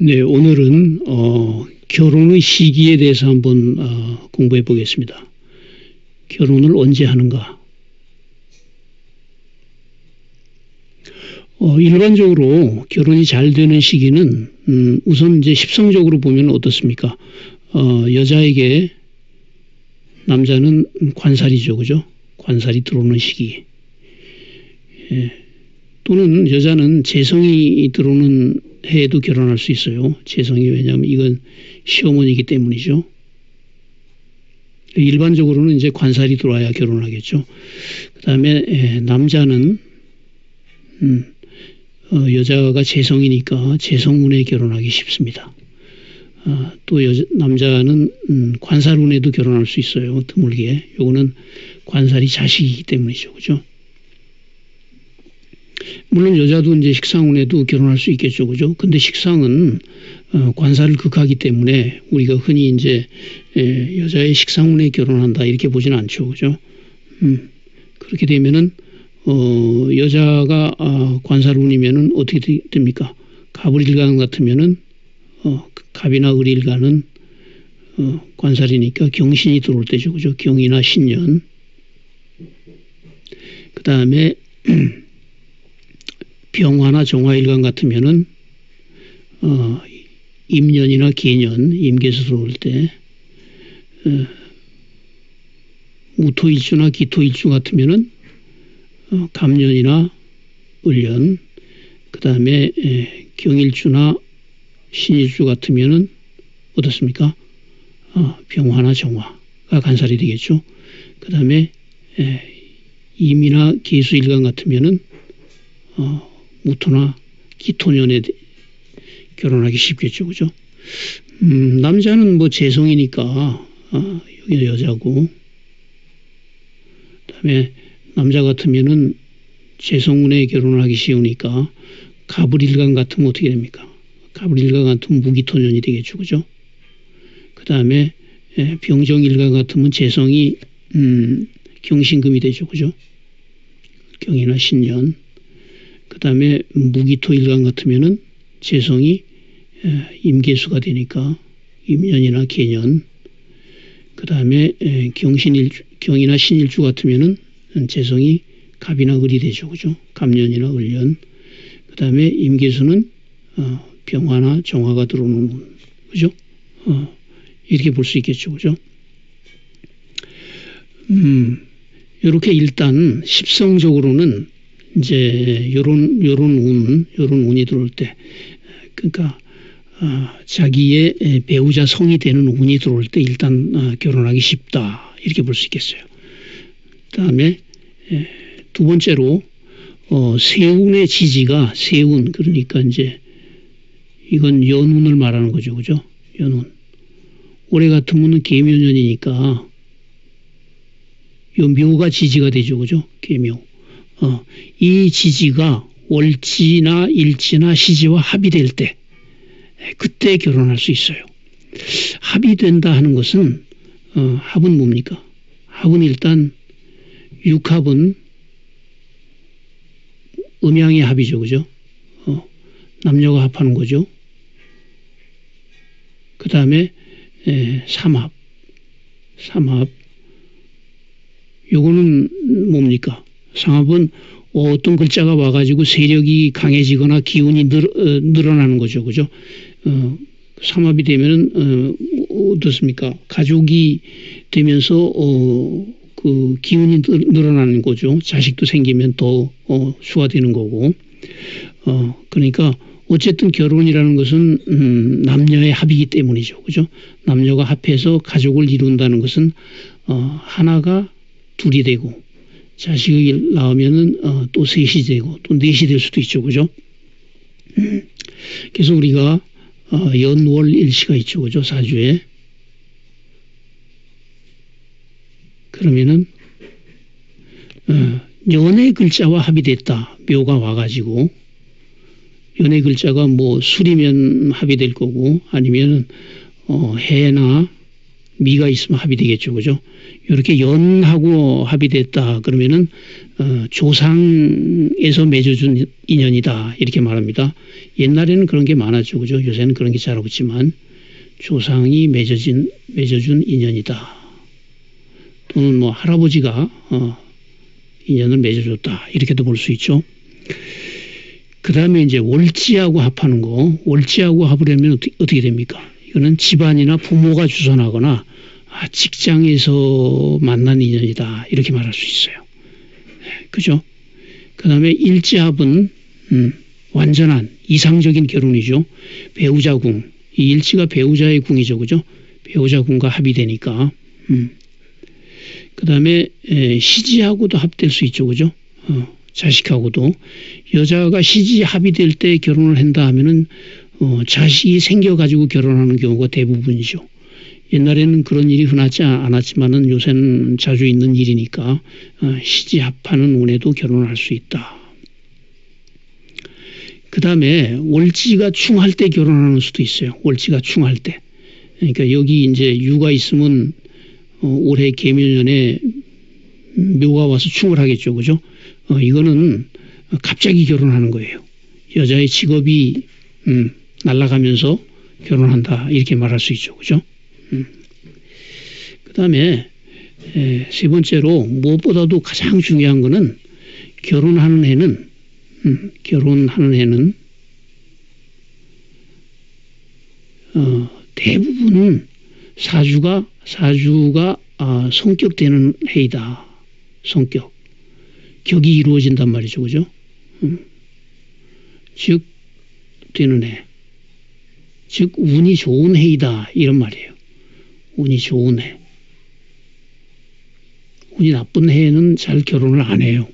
네, 오늘은 어, 결혼의 시기에 대해서 한번 어, 공부해 보겠습니다. 결혼을 언제 하는가? 어, 일반적으로 결혼이 잘 되는 시기는 음, 우선 이제 십성적으로 보면 어떻습니까? 어, 여자에게 남자는 관살이죠, 그죠? 관살이 들어오는 시기. 예. 또는 여자는 재성이 들어오는 해에도 결혼할 수 있어요. 재성이 왜냐하면 이건 시어머니이기 때문이죠. 일반적으로는 이제 관살이 들어와야 결혼하겠죠. 그 다음에 남자는 음, 어, 여자가 재성이니까 재성운에 결혼하기 쉽습니다. 아, 또 여자, 남자는 음, 관살운에도 결혼할 수 있어요. 드물게. 요거는 관살이 자식이기 때문이죠. 그죠? 물론 여자도 이제 식상운에도 결혼할 수 있겠죠. 그죠? 근데 식상은 어, 관사를 극하기 때문에 우리가 흔히 이제 예, 여자의 식상운에 결혼한다 이렇게 보지는 않죠. 그죠? 음, 그렇게 되면은 어, 여자가 어, 관살운이면은 어떻게 됩니까? 갑을일간 같으면은 어, 갑이나 을일간은 어, 관살이니까 경신이 들어올 때죠. 그죠? 경이나 신년. 그 다음에 병화나 정화일간 같으면은 어, 임년이나 개년, 임계수 들어올 때 어, 무토일주나 기토일주 같으면은 어, 감년이나 을년, 그 다음에 경일주나 신일주 같으면은 어떻습니까? 어, 병화나 정화가 간살이 되겠죠. 그 다음에 임이나 계수일간 같으면은 어, 무토나 기토년에 결혼하기 쉽겠죠. 그죠? 음, 남자는 뭐 재성이니까, 어, 여기 여자고, 그 다음에 남자 같으면은 재성운에 결혼하기 쉬우니까, 가브릴간 같으면 어떻게 됩니까? 가브릴간 같으면 무기토년이 되겠죠. 그죠? 그 다음에 병정일간 같으면 재성이, 음, 경신금이 되죠. 그죠? 경이나 신년. 그 다음에 무기토 일간 같으면은 재성이 임계수가 되니까 임년이나 개년. 그 다음에 경신일주, 경이나 신일주 같으면은 재성이 갑이나 을이 되죠. 그죠? 갑년이나 을년. 그 다음에 임계수는 어, 병화나 정화가 들어오는 그죠? 어, 이렇게 볼 수 있겠죠. 그죠? 음, 이렇게 일단 십성적으로는 이제 요런 요런 운 요런 운이 들어올 때 그러니까 아, 자기의 배우자 성이 되는 운이 들어올 때 일단 아, 결혼하기 쉽다 이렇게 볼 수 있겠어요. 그다음에 에, 두 번째로 어, 세운의 지지가 세운 그러니까 이제 이건 연운을 말하는 거죠, 그죠? 연운. 올해 같으면 개묘년이니까 요 묘가 지지가 되죠, 그죠? 개묘. 어, 이 지지가 월지나 일지나 시지와 합의될 때 그때 결혼할 수 있어요. 합의된다 하는 것은 어, 합은 뭡니까? 합은 일단 육합은 음양의 합이죠, 그죠? 어, 남녀가 합하는 거죠. 그 다음에 삼합, 삼합. 요거는 뭡니까? 상합은 어떤 글자가 와가지고 세력이 강해지거나 기운이 늘, 어, 늘어나는 거죠. 그죠? 어, 삼합이 되면은, 어, 어떻습니까? 가족이 되면서, 어, 그 기운이 늘어나는 거죠. 자식도 생기면 더, 어, 수가 되는 거고. 어, 그러니까 어쨌든 결혼이라는 것은, 음, 남녀의 합이기 때문이죠. 그죠? 남녀가 합해서 가족을 이룬다는 것은, 어, 하나가 둘이 되고, 자식이 나오면은 어, 또 셋이 되고 또 넷이 될 수도 있죠, 그죠? 음. 그래서 우리가 어, 연월 일시가 있죠, 그죠? 사주에 그러면은 어, 연의 글자와 합의됐다. 묘가 와가지고 연의 글자가 뭐 술이면 합의될 거고 아니면은 어, 해나 미가 있으면 합의되겠죠. 그죠? 이렇게 연하고 합의됐다. 그러면은, 어, 조상에서 맺어준 인연이다. 이렇게 말합니다. 옛날에는 그런 게 많았죠. 그죠? 요새는 그런 게 잘 없지만, 조상이 맺어진, 맺어준 인연이다. 또는 뭐 할아버지가, 어, 인연을 맺어줬다. 이렇게도 볼 수 있죠. 그 다음에 이제 월지하고 합하는 거, 월지하고 합을하면 어떻게, 어떻게 됩니까? 이거는 집안이나 부모가 주선하거나 아, 직장에서 만난 인연이다. 이렇게 말할 수 있어요. 네, 그죠? 그 다음에 일지합은, 음, 완전한 이상적인 결혼이죠. 배우자 궁. 이 일지가 배우자의 궁이죠. 그죠? 배우자 궁과 합의되니까. 음. 그 다음에 시지하고도 합될 수 있죠. 그죠? 어, 자식하고도. 여자가 시지 합의될 때 결혼을 한다 하면은 어, 자식이 생겨가지고 결혼하는 경우가 대부분이죠. 옛날에는 그런 일이 흔하지 않았지만은 요새는 자주 있는 일이니까 어, 시지 합하는 운에도 결혼할 수 있다. 그 다음에 월지가 충할 때 결혼하는 수도 있어요. 월지가 충할 때. 그러니까 여기 이제 유가 있으면 어, 올해 개묘년에 묘가 와서 충을 하겠죠. 그죠? 어, 이거는 갑자기 결혼하는 거예요. 여자의 직업이 음, 날아가면서 결혼한다 이렇게 말할 수 있죠. 그죠? 음. 그 다음에 세 번째로 무엇보다도 가장 중요한 거는 결혼하는 해는 음, 결혼하는 해는 어, 대부분은 사주가 사주가 아, 성격되는 해이다. 성격. 격이 이루어진단 말이죠. 그죠? 음. 즉, 되는 해. 즉, 운이 좋은 해이다. 이런 말이에요. 운이 좋은 해. 운이 나쁜 해에는 잘 결혼을 안 해요.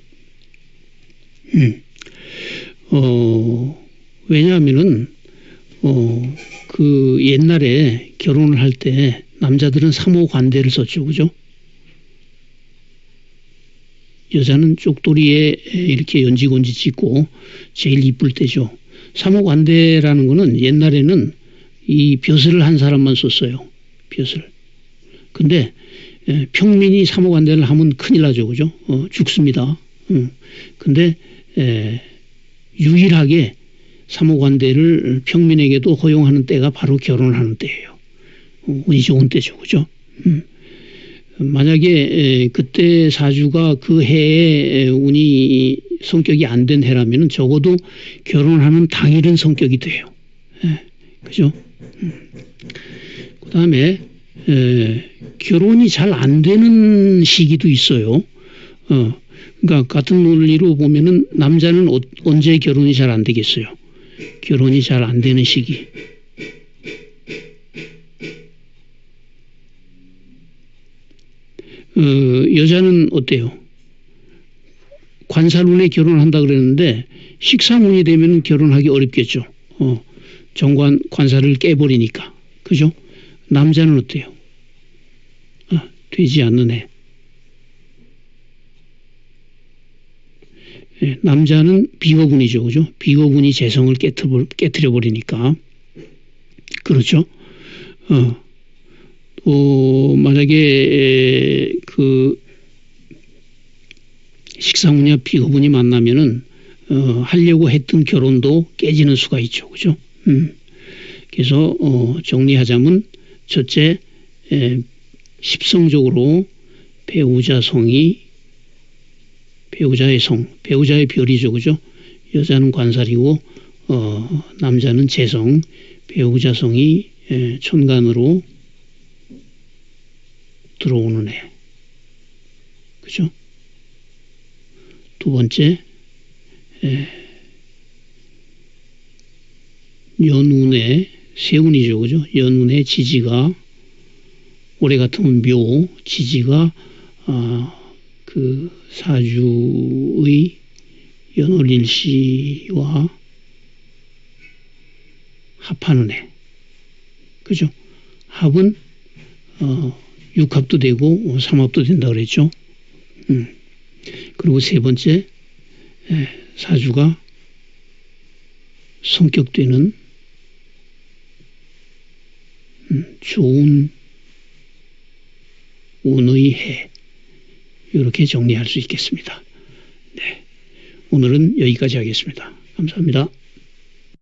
음. 어, 왜냐하면은, 어, 그 옛날에 결혼을 할 때 남자들은 3호 관대를 썼죠. 그죠? 여자는 쪽돌이에 이렇게 연지곤지 찍고 제일 이쁠 때죠. 3호 관대라는 거는 옛날에는 이 벼슬을 한 사람만 썼어요. 벼슬. 근데 평민이 3호 관대를 하면 큰일 나죠. 그죠? 어, 죽습니다. 어. 근데 에, 유일하게 3호 관대를 평민에게도 허용하는 때가 바로 결혼하는 때예요. 어, 운이 좋은 때죠. 그죠? 음. 만약에 그때 사주가 그 해에 운이 성격이 안 된 해라면 적어도 결혼하는 당일은 성격이 돼요. 예, 그죠? 음. 그 다음에 결혼이 잘 안 되는 시기도 있어요. 어, 그러니까 같은 논리로 보면은 남자는 어, 언제 결혼이 잘 안 되겠어요? 결혼이 잘 안 되는 시기. 어, 여자는 어때요? 관살운에 결혼한다 그랬는데 식상운이 되면 결혼하기 어렵겠죠. 어, 정관 관살을 깨버리니까. 그죠? 남자는 어때요? 어, 되지 않는 애. 예, 남자는 비거분이죠. 그죠? 비거분이 재성을 깨트려 버리니까. 그렇죠? 어. 또 만약에 그 식상운이나 비거분이 만나면은 어, 하려고 했던 결혼도 깨지는 수가 있죠. 그죠? 음. 그래서 어, 정리하자면 첫째 에, 십성적으로 배우자 성이 배우자의 성, 배우자의 별이죠. 그죠? 여자는 관살이고, 어, 남자는 재성, 배우자 성이 에, 천간으로 들어오는 애. 그죠? 두 번째, 에, 연운의 세운이죠. 그죠? 연운의 지지가 올해 같으면 묘, 지지가 아, 그 사주의 연월일시와 합하는 해. 그죠? 합은 어, 육합도 되고 삼합도 된다 그랬죠. 음. 그리고 세 번째 에, 사주가 성격되는 음, 좋은 운의 해. 이렇게 정리할 수 있겠습니다. 네. 오늘은 여기까지 하겠습니다. 감사합니다.